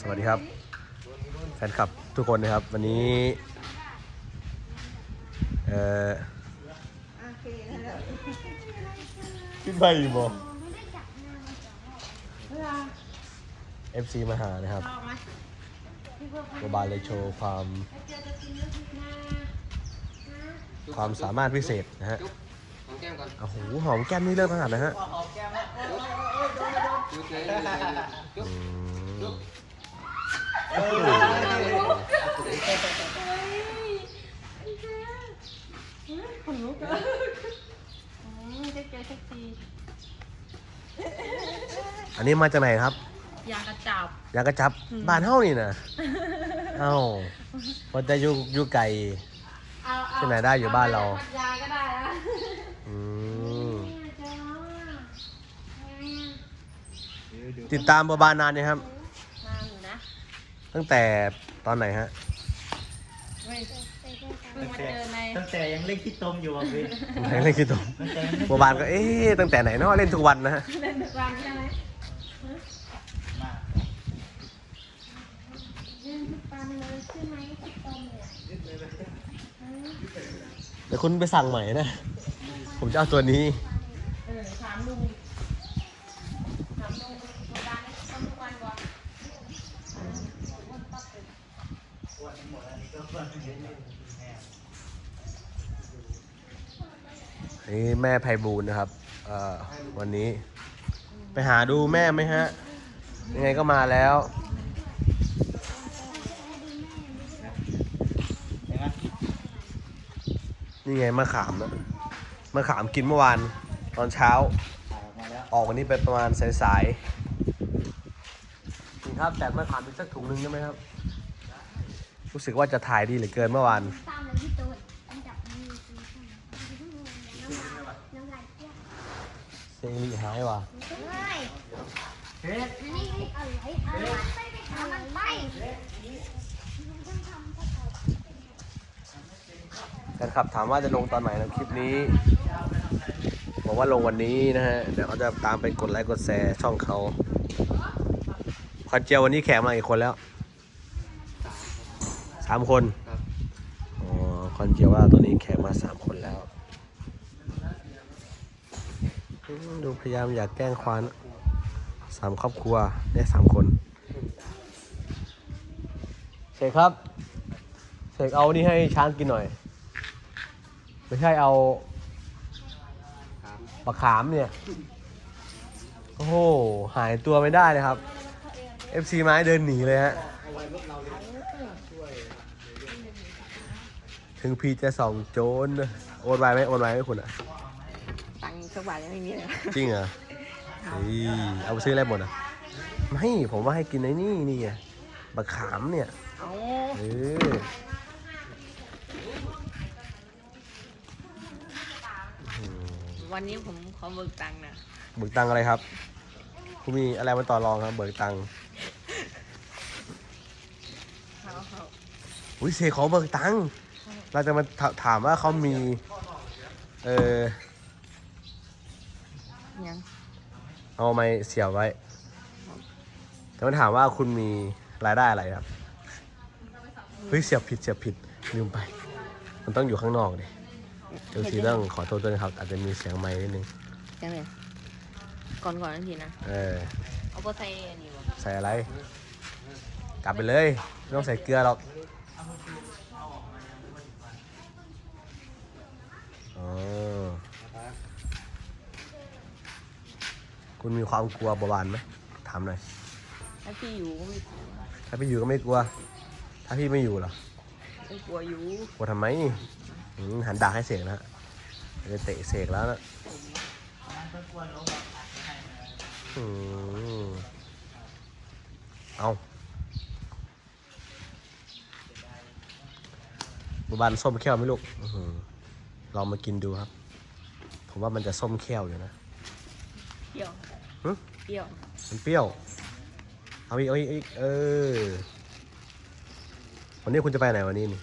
สวัสดีครับ แฟนคลับทุกคนนะครับ วันนี้เอ่อขึ้นไปอีกบ่เอฟซีมาหานะครับโบบาเลยโชว์ความความสามารถพิเศษนะฮะจุ๊บหอมแก้มก่อนโอ้โหหอมแก้มนี่เลิศขนาดนะฮะ จุ๊บ เลยจุ๊บอืมจุ๊บขนลุกอะอืมจะเจอสักทีอันนี้มาจากไหนครับ ยากระจับยางกระจับบ้านเฮ้านี่นะเอ้ามันจะอยู่อยู่ไกลเอาเอาที่ไหนได้อยู่บ้านเราอไปยายก็ได้นะอืมเจอแล้วอะติดตามบัวบานนานเนี่ยครับนานอยู่นะ ตั้งแต่ตอนไหนฮะ เว้ยเพิ่งมาเจอในตั้งแต่ยังเล่นขี้ตมอยู่อะพี่ไหนเล่นคิดตรงตั้งแต่ยังเล่นบัวบานก็เอ๊ะตั้งแต่ไหนเนาะเล่นทุกวันนะฮะเล่นทุกวันใช่ไหมมากเล่นทุกวันเลยใช่ไหมทุกวันเนี่ยเดี๋ยวคุณไปสั่งใหม่นะ ผมจะเอาตัวนี้ เออถามลุงถามลุงโบราณนี่ต้องทุกวันก่อน นี่แม่ไพบูลย์นะครับเอ่อวันนี้ ไปหาดูแม่ไหมฮะ ยังไงก็มาแล้ว เห็นไหมนี่ไงมะขามนะมะขามกินเมื่อวานตอนเช้า ถ่ายออกมาแล้วออกวันนี้ไปประมาณสายๆครับแต่มะขามอีกสักถุงหนึงได้ไหมครับ รู้สึกว่าจะถ่ายดีเหลือเกินเมื่อวานามเลยพี่ตูนอันดับนี้คือน้ำลายน้ำลายเที่ยว เซรี หายว่ะเฮ้ยเฮ้ยอันนี้อะไรอะไรเอามันไปแฟนคลับถามว่าจะลงตอนไหนนะคลิปนี้บอกว่าลงวันนี้นะฮะ เดี๋ยวเขาจะตามไปกดไลค์กดแชร์ช่องเขาคอนเจียววันนี้แขกมาอีกคนแล้วสามคนคอ๋อคอนเจียวว่าตัวนี้แขกมาสามคนแล้วอืม ดูพยายามอยากแกล้งควานสามครอบครัวได้สามคนเสกครับเสกเอานี่ให้ช้างกินหน่อย ไม่ใช่เอาปลาขามเนี่ย โอ้โห หายตัวไม่ได้เลยครับ FC ไม้เดินหนีเลยฮะ ถึงพีจะส่องโจน โอนไวไหมโอนไวไหมคุณอะ สักบาทยังไม่มีเลยจริงเหรอเฮ้ยเอาไปซื้ออะไรหมดอะ ไม่ผมว่าให้กินไอ้นี่นี่ไงบะขามเนี่ยเอาเอออืมวันนี้ผมขอเบิกตังค์นะเบิกตังค์อะไรครับคุณมีอะไรมาต่อรองครับ เบิกตังค์เขาเขาอุ้ยเซขอเบิกตังค์เราจะมาถถามว่าเขามี เออ ยังเอาไม้เสียบไว้แต่มาถามว่าคุณมีรายได้อะไรครับ เฮ้ยเสียบผิดเสียบผิดลืมไป มันต้องอยู่ข้างนอกดิเดี๋ยวทีต้องขอโทษด้วยนะครับ อาจจะมีเสียงไม้นิดนึงยังไงก่อนก่อนนาทีนะ เออ เอาไปใส่อันนี้วะใส่อะไร กลับไปเลย ไม่ต้องใส่เกลือหรอก อ๋อ คุณมีความกลัวเบาหวานไหมถามหน่อย ถ้าพี่อยู่ก็ไม่ถ้าพี่อยู่ก็ไม่กลัว ถ้าพี่ไม่อยู่เหรอไม่กลัวอยู่กลัวทำไมอืมหันดาบให้เสกนะฮะจะเตะเสกแล้วนะอืมเอาบุบานส้มแค้วไหมลูกอื้อหือลองมากินดูครับ ผมว่ามันจะส้มแค้วอยู่นะ เปรี้ยวหึเปรี้ยวมันเปรี้ยว เอาอีกเอาอีกเอาอีกเออ วันนี้คุณจะไปไหนวันนี้นี่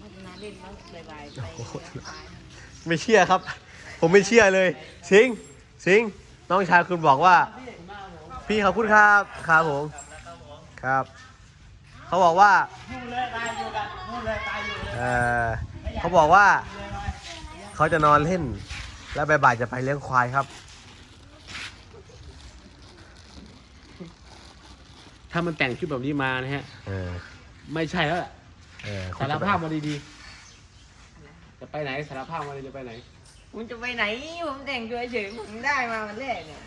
พัฒนาเล่นแล้วบายๆไปโอ้โหไปไม่เชื่อครับ ผมไม่เชื่อเลย สิงห์สิงห์น้องชายคุณบอกว่า พี่ขอบคุณครับครับผมครับ เขาบอกว่านู่นเลยตายอยู่กันนู่นเลยตายอยู่เลยเออเขาบอกว่า เขาจะนอนเล่น แล้วบ่ายๆจะไปเลี้ยงควายครับ ถ้ามันแต่งชุดแบบนี้มานะฮะ เออไม่ใช่แล้วแหละเออสารภาพมาดีๆ จะไปไหนสารภาพมาดีจะไปไหน ผมจะไปไหน ผมแต่งตัวเฉยผมได้มาวันแรกเนี่ย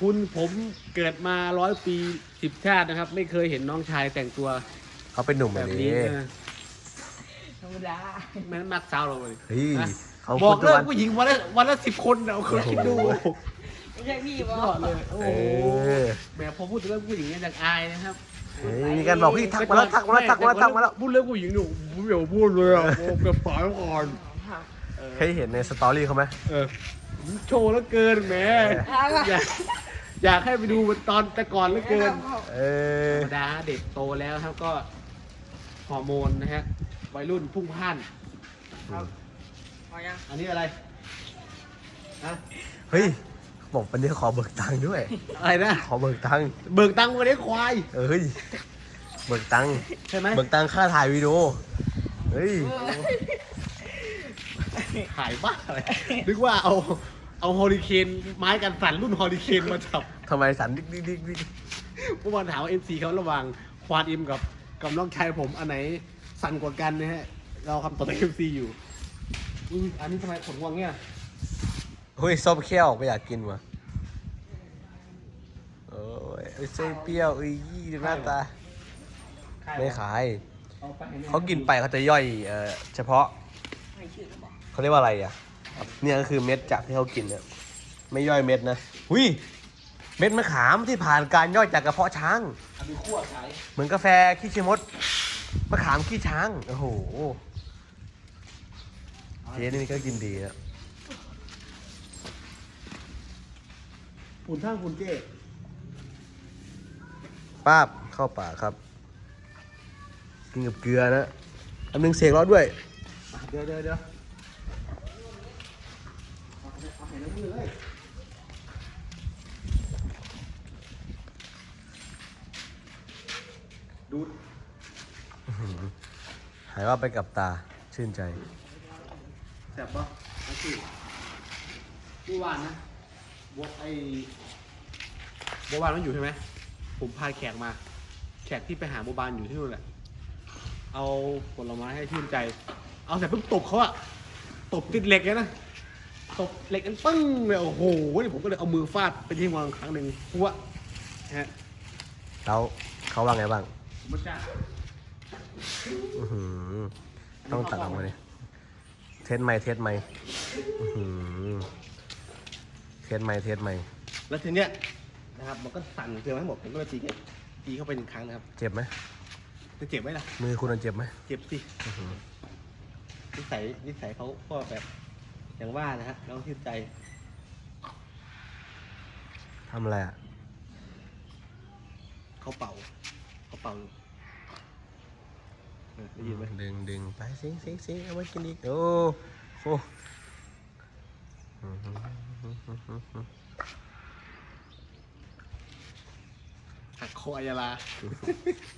คุณผมเกิดมาร้อยปีสิบชาตินะครับ ไม่เคยเห็นน้องชายแต่งตัวเขาเป็นหนุ่มแบแบบบนี้นี้นะธรรมดาแม่นมักสาวเราเลย เฮ้ยนะเขาบพูอดกทุกเลิวักนผู้หญิงวันละวันละสิบคนเอาคนคิดดูโอ้โหไม่ ใช่พี่บยออดเลยโอ้เอโหอแหมพอพูดถึงเรื่องผู้หญิงเนี่ยอยากอายนะครับเฮ้ยมีการบอกพี่ทักมาแล้วทักมาแล้วทักมาแล้วทักมาแล้วพูดเรื่องผู้หญิงหนูผมอย่าพูดเลยอะผมแบบปล่อยก่อนเคยเห็นในสตอรี่เขาไหม เออโชว์แล้วเกินแหมอยากอยากให้ไปดูตอนแต่ก่อนแล้วเกิน เอธรอรมดาเด็กโตแล้วครับก็ฮอร์โมนนะฮะวัยรุ่นพุ่งพล่านพอยังอันนี้อะไรอะเฮ้ย บอกวันนี้ขอเบิกตังค์ด้วย อะไรนะ ขอเบิกตังค์เบิกตังค์มาได้ควาย เอ้ย เบิกตังค์ใช่ไหมเบิกตังค่าถ่ายวีดีโอ เฮ้ยขายบ้าอะไรนึกว่าเอา เอาฮอริเคนไม้กันสั่นรุ่นฮอริเคนมาจับทำไมสันดิ๊กดิ๊กดิ๊กดิ๊กเมื่อวานถามว่าเอ็นซีเขาระหว่างควานอิมกับกับน้องชายผมอันไหนสั่นกว่ากันนะฮะ เราคำตอบจากเอ็มซีอยู่อุ๊ยอันนี้ทำไมขนงวงเนี่ย เฮ้ยส้มเขี้ยวไม่อยากกินว่ะโอ้ยเอ้ยเส้นเปรี้ยวเอ้ยยี่ดูหน้าตา ไม่ขายเอาไปให้แม่เขากินไปเขาจะย่อยเอ่อเฉพาะไม่ชื่อหรือเปล่าเขาเรียกว่าอะไรอะ เนี่ยก็คือเม็ดจากที่เขากินเนี่ยไม่ย่อยเม็ดนะหุยเม็ดมะขามที่ผ่านการย่อยจากกระเพาะช้างเอาไปคั่วขายเหมือนกาแฟขี้เชมดมะขามขี้ช้าง โอ้โหเจ๊นี่ก็กินดีนะ ฝุ่นท่างฝุ่นเจ้ป้าบเข้าปากครับ กินกับเกลือนะอันนึงเสกร้อนด้วยอะเดี๋ยวเดี๋ยวเดี๋ยวเอาให้เอาให้น้ำมือเลยดูดหายว่าไปกับตาชื่นใจ แสบปะนั่นคือเมื่อวานนะ บวกไอ้บัวบานมันอยู่ใช่ไหม ผมพาแขกมา แขกที่ไปหาบัวบานอยู่ที่นู่นแหละ เอาผลไม้ให้ชื่นใจ เอาแต่เพิ่งตบเขาอะตบติดเหล็กเลยนะ ตบเหล็กกันปึ้งเลยโอ้โหนี่ผมก็เลยเอามือฟาดไปที่วางครั้งหนึ่งพัวฮะแล้วเขาว่าไงบ้างผมไม่กล้าอื้อหือต้องตัดออกมาเลยเทสไม่เทสไม่อื้อหือ เทสไม่เทสไม่ แล้วทีเนี้ยนะครับมันก็สั่นเตือนทั้งหมดผมก็เลยตีแค่ตีเข้าไปหนึ่งครั้งนะครับเจ็บไหมจะเจ็บไหมล่ะมือคุณมันเจ็บไหมเจ็บสิอื้อหือนิสัยนิสัยเขาก็แบบอย่างว่านะฮะน้องชื่นใจทำอะไรอะเขาเป่าเขาเป่าอยู่เออได้ยินไหมดึงดึงไปสิงสิงสิงเอาไว้กินอีกโอ้โหอื้อหือ หือหือหือหักคออัยาลา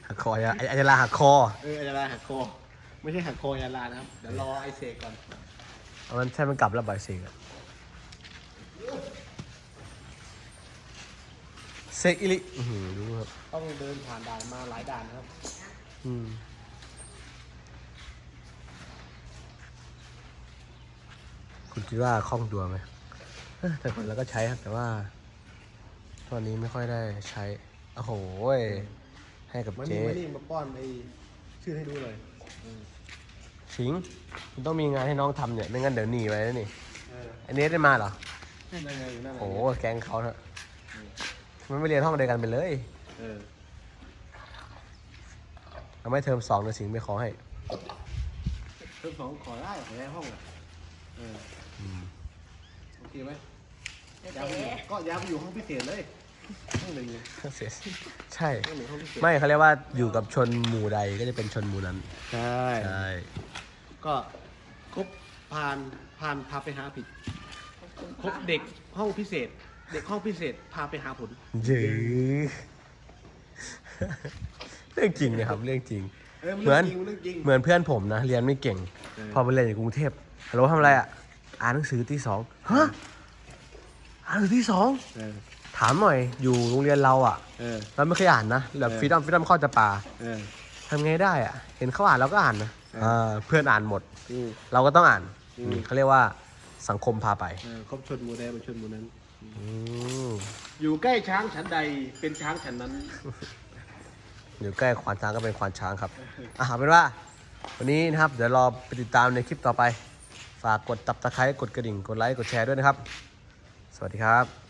หักคออะไอ้ไอ้ลาหักคอเอออัยาลาหักคอ ไม่ใช่หักคออัยาลานะครับ เดี๋ยวรอไอเสกก่อน เอามันใช่มันกลับแล้วบ่ายเสกอะเสกอิลิอื้อหือดูครับต้องเดินผ่านด่านมาหลายด่านนะครับ อืมคุณคิดว่าคล่องตัวไหมเอ้อ แต่คนเราก็ใช้ครับ แต่ว่าตอนนี้ไม่ค่อยได้ใช้ โอ้โหยให้กับมันเจ๊นี่มันนี่มาป้อนไอชื่อให้ดูเลยชิงคุณต้องมีงานให้น้องทำเนี่ย ไม่งั้นเดี๋ยวหนีไปแล้วนี่เอออันนี้ได้มาเหรอ นั่นไงอยู่นั่นไงโอ้โหแกงเขาเถอะมันไม่เรียนห้องเดียวกันไปเลยเออทำให้เทอมสองเดี๋ยวสิงห์ไปขอให้ เพิ่มสองขอได้ขอได้ห้องอะเอออืมโอเคไหมแต่ ย้ายไปอยู่ก็ย้ายไปอยู่ห้องพิเศษเลยห้องหนึ่งเลยเสียใช่ ห้องหนึ่งห้องพิเศษไม่เขาเรียกว่าอยู่กับชนหมู่ใดก็จะเป็นชนหมู่นั้น ใช่ใช่ก็ครบผ่านผ่านพาไปหาผิดครบเด็กห้องพิเศษ เด็กห้องพิเศษพาไปหาผลยื้อเรื่องจริงเนี่ยครับเรื่องจริง เออมันเหมือนเรื่องจริงเหมือนเพื่อนผมนะ เรียนไม่เก่งเออพอไปเรียนอยู่กรุงเทพฮัลโหลทำอะไรอะ อ่านหนังสือที่สองฮะ อ่านหนังสือที่สองเออ ถามหน่อยอยู่โรงเรียนเราอะ เออ เราไม่เคยอ่านนะแบบเออฟิตอัมฟิตอัมเข้าจะป่าเออ ทำไงได้อะ เห็นเขาอ่านเราก็อ่านนะเอออ่าเพื่อนอ่านหมด อืม เราก็ต้องอ่านอืมนี่เขาเรียกว่าสังคมพาไปเออครบชนหมูแดงมาชนหมูนั้น อืมอยู่ใกล้ช้างฉันใดเป็นช้างฉันนั้น อยู่ใกล้ควานช้างก็เป็นควานช้างครับอะเอาเป็นว่า วันนี้นะครับ เดี๋ยวรอไปติดตามในคลิปต่อไป ฝากกดตับตะไคร้กดกระดิ่งกดไลค์กดแชร์ด้วยนะครับส วัสดีครับ